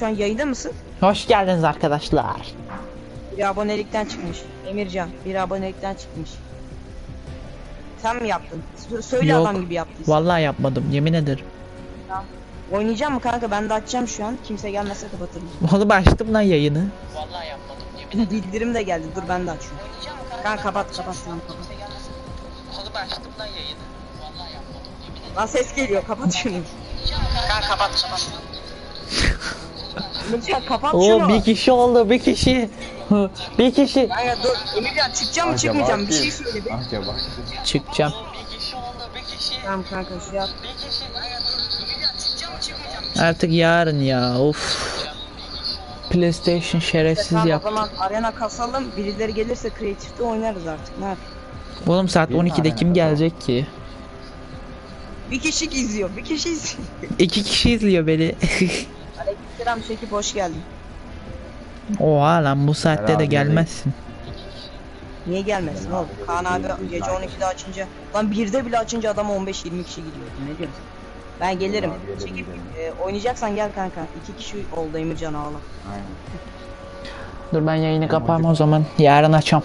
Şu an yayında mısın? Hoş geldiniz arkadaşlar. Bir abonelikten çıkmış. Emircan bir abonelikten çıkmış. Sen mi yaptın? Sö- Söyle Yok. adam gibi yaptın. Vallahi yapmadım yemin ederim. Oynayacağım mı kanka? Ben de açacağım şu an. Kimse gelmezse kapatırım. Oğlum açtım lan yayını. Bildirim de geldi. Dur ben de açıyorum. Kanka kapat kapat tamam kapat. Lan ses geliyor kapat şunu. Kanka kapat kapat. Emircan kapat Oo şunu. bir kişi oldu bir kişi. bir kişi. Kanka dur. Emircan çıkacağım mı çıkmayacağım bir şey söyle. be. Acaba. Çıkacağım. Tamam kanka şu yap. Artık yarın ya of. PlayStation şerefsiz Tamam yap. o zaman arena kasalım. Birileri gelirse kreatifte oynarız artık. Ne yapayım? Oğlum saat Bir tane 12'de kim gelecek ki? Bir kişi izliyor. Bir kişi izliyor. İki kişi izliyor beni. Aleykümselam Şekip hoş geldin. Oha lan bu saatte de Herhalde gelmezsin. Niye gelmesin oğlum? Kaan abi gece 12'de açınca. Lan 1'de bile açınca adam 15-20 kişi gidiyor. Ne diyorsun? Ben gelirim. Çekip e, oynayacaksan gel kanka. İki kişi oldu Emircan ağla. Aynen. Dur ben yayını kapayım o zaman. Yarın açam.